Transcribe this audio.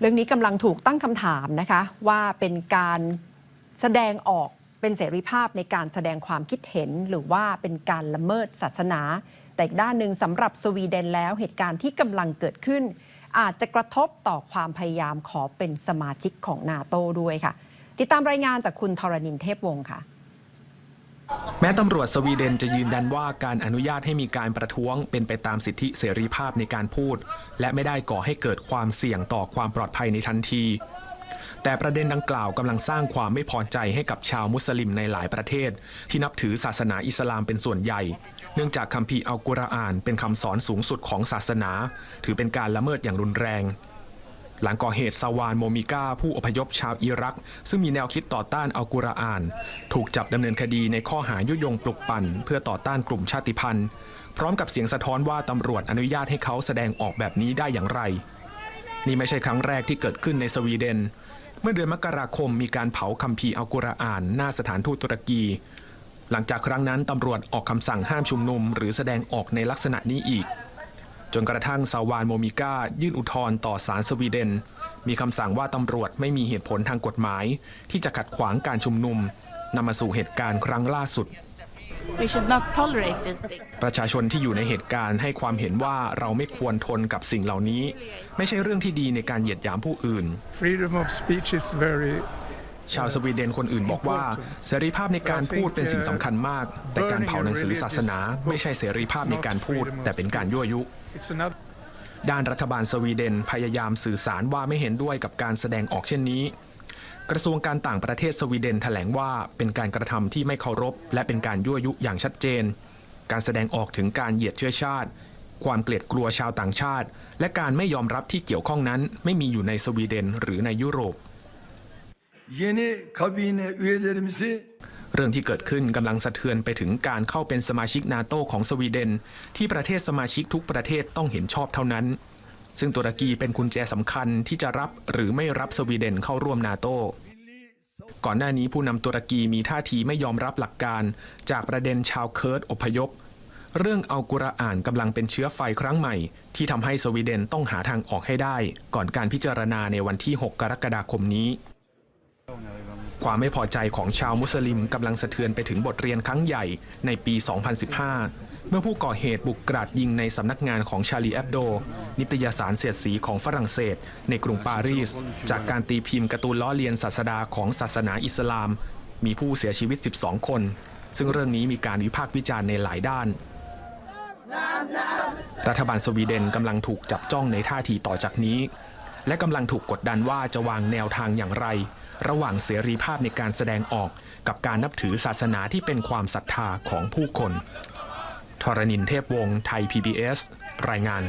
เรื่องนี้กำลังถูกตั้งคำถามนะคะว่าเป็นการแสดงออกเป็นเสรีภาพในการแสดงความคิดเห็น หรือว่าเป็นการละเมิดศาสนา แต่อีกด้านหนึ่งสำหรับสวีเดนแล้วเหตุการณ์ที่กำลังเกิดขึ้น อาจจะกระทบต่อความพยายามขอเป็นสมาชิกของนาโตด้วยค่ะ ติดตามรายงานจากคุณธรณินเทพวงศ์ค่ะ แม้ตำรวจสวีเดนจะยืนยันว่าการอนุญาตให้มีการประท้วงเป็นไปตามสิทธิเสรีภาพในการพูด และไม่ได้ก่อให้เกิดความเสี่ยงต่อความปลอดภัยในทันที แต่ประเด็นดังกล่าวกำลังสร้างความไม่พอใจให้กับชาวมุสลิมในหลายประเทศ ที่นับถือศาสนาอิสลามเป็นส่วนใหญ่ เนื่องจากคัมภีร์อัลกุรอานเป็นคำสอนสูงสุดของศาสนา ถือเป็นการละเมิดอย่างรุนแรง หลังก่อเหตุซาวานโมมิก้า ผู้อพยพชาวอิรัก ซึ่งมีแนวคิดต่อต้านอัลกุรอาน ถูกจับดำเนินคดีในข้อหายุยงปลุกปั่น เพื่อต่อต้านกลุ่มชาติพันธุ์ พร้อมกับเสียงสะท้อนว่าตำรวจอนุญาตให้เขาแสดงออกแบบนี้ได้อย่างไร นี่ไม่ใช่ครั้งแรกที่เกิดขึ้นในสวีเดน เมื่อเดือนมกราคมมีการเผาคัมภีร์อัลกุรอาน หน้าสถานทูตตุรกีหลังจากครั้งนั้นตำรวจออกคำสั่งห้ามชุมนุม หรือแสดงออกในลักษณะนี้อีก จนกระทั่งซาวานโมมิก้ายื่นอุทธรณ์ต่อศาลสวีเดน มีคำสั่งว่าตำรวจไม่มีเหตุผลทางกฎหมาย ที่จะขัดขวางการชุมนุมนำมาสู่เหตุการณ์ครั้งล่าสุด We should not tolerate these things. ประชาชนที่อยู่ในเหตุการณ์ให้ความเห็นว่าเราไม่ควรทนกับสิ่งเหล่านี้ ไม่ใช่เรื่องที่ดีในการเหยียดหยามผู้อื่น freedom of speech is very ชาวสวีเดนคนอื่นบอกว่าเสรีภาพในการพูดเป็นสิ่งสำคัญมาก แต่การเผาหนังสือศาสนา ไม่ใช่เสรีภาพในการพูด แต่เป็นการยั่วยุ it's another ด้านรัฐบาลสวีเดนพยายามสื่อสารว่าไม่เห็นด้วยกับการแสดงออกเช่นนี้ กระทรวงการต่างประเทศสวีเดนแถลงว่าเป็นการกระทำที่ไม่เคารพ และเป็นการยั่วยุอย่างชัดเจน การแสดงออกถึงการเหยียดเชื้อชาติ ความเกลียดกลัวชาวต่างชาติ และการไม่ยอมรับที่เกี่ยวข้องนั้น ไม่มีอยู่ในสวีเดนหรือในยุโรป yeni kabine üyelerimizi เรื่องที่เกิดขึ้นกำลังสะเทือนไปถึงการเข้าเป็นสมาชิกนาโตของสวีเดน ที่ประเทศสมาชิกทุกประเทศต้องเห็นชอบเท่านั้น ซึ่งตุรกีเป็นกุญแจสำคัญที่จะรับหรือไม่รับสวีเดนเข้าร่วมนาโตก่อนหน้านี้ผู้นำตุรกีมีท่าทีไม่ยอมรับหลักการ จากประเด็นชาวเคิร์ดอพยพ เรื่องอัลกุรอานกำลังเป็นเชื้อไฟครั้งใหม่ ที่ทำให้สวีเดนต้องหาทางออกให้ได้ ก่อนการพิจารณาในวันที่ 6 กรกฎาคมนี้ ความไม่พอใจของชาวมุสลิมกำลังสะเทือนไปถึงบทเรียนครั้งใหญ่ในปี 2015 เมื่อผู้ก่อเหตุบุกกราดยิงในสำนักงานของชาลีแอบโด นิตยสารเสียดสีของฝรั่งเศส ในกรุงปารีส จากการตีพิมพ์การ์ตูนล้อเลียนศาสดาของศาสนาอิสลาม มีผู้เสียชีวิต 12 คน ซึ่งเรื่องนี้มีการวิพากษ์วิจารณ์ในหลายด้าน รัฐบาลสวีเดนกำลังถูกจับจ้องในท่าทีต่อจากนี้ และกำลังถูกกดดันว่าจะวางแนวทางอย่างไร ระหว่างเสรีภาพในการแสดงออกกับการนับถือศาสนาที่เป็นความศรัทธาของผู้คนทรณินเทพวงศ์ไทย PBS รายงาน